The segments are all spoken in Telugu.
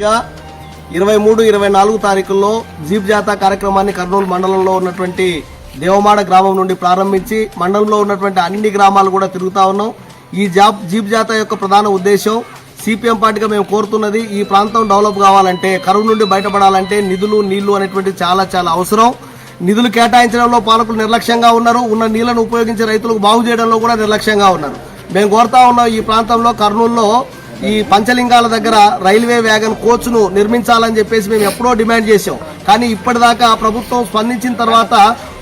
పార్టీగా ఇరవై మూడు ఇరవై నాలుగు తారీఖుల్లో జీప్ జాతా కార్యక్రమాన్ని కర్నూలు మండలంలో ఉన్నటువంటి దేవమాడ గ్రామం నుండి ప్రారంభించి మండలంలో ఉన్నటువంటి అన్ని గ్రామాలు కూడా తిరుగుతా ఉన్నాం. ఈ జాబ్ జీప్ జాతా యొక్క ప్రధాన ఉద్దేశం సిపిఎం పార్టీగా మేము కోరుతున్నది ఈ ప్రాంతం డెవలప్ కావాలంటే కరువు నుండి బయటపడాలంటే నిధులు నీళ్ళు అనేటువంటి చాలా చాలా అవసరం. నిధులు కేటాయించడంలో పాలకులు నిర్లక్ష్యంగా ఉన్నారు. ఉన్న నీళ్ళను ఉపయోగించి రైతులకు బాగు చేయడంలో కూడా నిర్లక్ష్యంగా ఉన్నారు. మేము కోరుతా ఉన్నాం ఈ ప్రాంతంలో కర్నూలులో ఈ పంచలింగాల దగ్గర రైల్వే వ్యాగన్ కోచ్ను నిర్మించాలని చెప్పేసి మేము ఎప్పుడో డిమాండ్ చేసాం కానీ ఇప్పటిదాకా ప్రభుత్వం స్పందించిన తర్వాత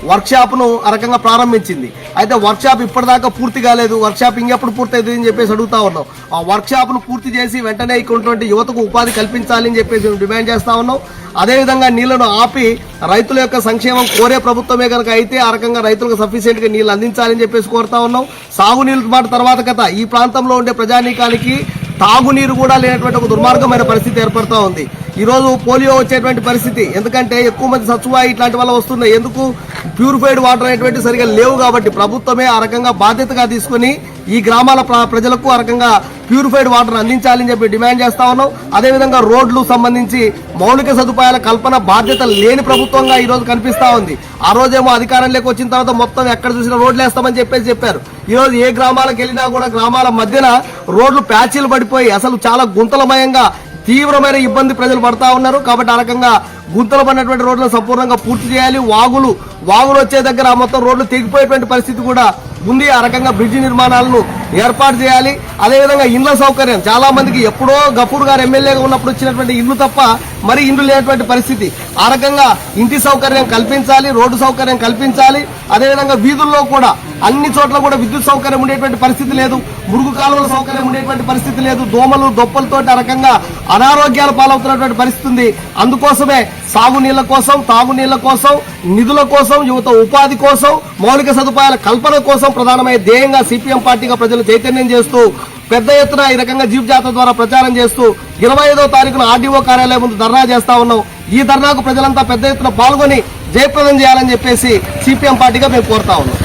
వర్క్షాప్ను ఆ రకంగా ప్రారంభించింది. అయితే వర్క్షాప్ ఇప్పటిదాకా పూర్తి కాలేదు. వర్క్షాప్ ఇంకెప్పుడు పూర్తి అవుతుంది అని చెప్పేసి అడుగుతా ఉన్నాం. ఆ వర్క్షాప్ను పూర్తి చేసి వెంటనే ఇక్కడ ఉన్నటువంటి యువతకు ఉపాధి కల్పించాలి అని చెప్పేసి మేము డిమాండ్ చేస్తా ఉన్నాం. అదేవిధంగా నీళ్ళను ఆపి రైతుల యొక్క సంక్షేమం కోరే ప్రభుత్వమే కనుక అయితే ఆ రకంగా రైతులకు సఫిషియెంట్గా నీళ్ళు అందించాలని చెప్పేసి కోరుతా ఉన్నాం. సాగునీళ్ళు మాట తర్వాత కథ. ఈ ప్రాంతంలో ఉండే ప్రజానీకానికి తాగునీరు కూడా లేనటువంటి ఒక దుర్మార్గమైన పరిస్థితి ఏర్పడుతూ ఉంది. ఈరోజు పోలియో వచ్చేటువంటి పరిస్థితి. ఎందుకంటే ఎక్కువ మంది సత్సువాయి ఇట్లాంటి వల్ల వస్తున్నాయి. ఎందుకు? ప్యూరిఫైడ్ వాటర్ అనేటువంటి సరిగా లేవు కాబట్టి ప్రభుత్వమే ఆ రకంగా బాధ్యతగా తీసుకుని ఈ గ్రామాల ప్ర- ప్రజలకు ఆ రకంగా ప్యూరిఫైడ్ వాటర్ అందించాలని చెప్పి డిమాండ్ చేస్తా ఉన్నాం. అదేవిధంగా రోడ్లు సంబంధించి మౌలిక సదుపాయాల కల్పన బాధ్యత లేని ప్రభుత్వంగా ఈరోజు కనిపిస్తూ ఉంది. ఆ రోజేమో అధికారంలోకి వచ్చిన తర్వాత మొత్తం ఎక్కడ చూసినా రోడ్లు వేస్తామని చెప్పేసి చెప్పారు. ఈ రోజు ఏ గ్రామాలకు వెళ్ళినా కూడా గ్రామాల మధ్యన రోడ్లు ప్యాచీలు పడిపోయి అసలు చాలా గుంతలమయంగా తీవ్రమైన ఇబ్బంది ప్రజలు పడతా ఉన్నారు. కాబట్టి ఆ రకంగా గుంతలు పడినటువంటి రోడ్లను సంపూర్ణంగా పూర్తి చేయాలి. వాగులు వాగులు వచ్చే దగ్గర ఆ మొత్తం రోడ్లు తెగిపోయేటువంటి పరిస్థితి కూడా ఉంది ఆ రకంగా బ్రిడ్జి నిర్మాణాలను ఏర్పాటు చేయాలి. అదేవిధంగా ఇండ్ల సౌకర్యం. చాలా మందికి ఎప్పుడో గఫూర్ గారు ఎమ్మెల్యేగా ఉన్నప్పుడు వచ్చినటువంటి ఇల్లు తప్ప మరి ఇండ్లు లేనటువంటి పరిస్థితి. ఆ రకంగా ఇంటి సౌకర్యం కల్పించాలి రోడ్డు సౌకర్యం కల్పించాలి. అదేవిధంగా వీధుల్లో కూడా అన్ని చోట్ల కూడా విద్యుత్ సౌకర్యం ఉండేటువంటి పరిస్థితి లేదు. మురుగు కాలువల సౌకర్యం ఉండేటువంటి పరిస్థితి లేదు. దోమలు దొప్పలతో ఆ రకంగా అనారోగ్యాలు పాలవుతున్నటువంటి పరిస్థితి ఉంది. అందుకోసమే సాగునీళ్ళ కోసం తాగునీళ్ళ కోసం నిధుల కోసం యువత ఉపాధి కోసం మౌలిక సదుపాయాల కల్పన కోసం ప్రధానమైన ధ్యేయంగా సిపిఎం పార్టీగా ప్రజలు ప్రజలు చైతన్యం చేస్తూ పెద్ద ఎత్తున ఈ రకంగా జీప్ జాతర ద్వారా ప్రచారం చేస్తూ ఇరవై ఐదో తారీఖున ఆర్డీఓ కార్యాలయం ముందు ధర్నా చేస్తా ఉన్నాం. ఈ ధర్నాకు ప్రజలంతా పెద్ద ఎత్తున పాల్గొని జయప్రదం చేయాలని చెప్పేసి సిపిఎం పార్టీగా మేము కోరుతా ఉన్నాం.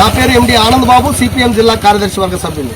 నా పేరు ఎండి ఆనంద్ బాబు సిపిఎం జిల్లా కార్యదర్శి వర్గ సభ్యులు.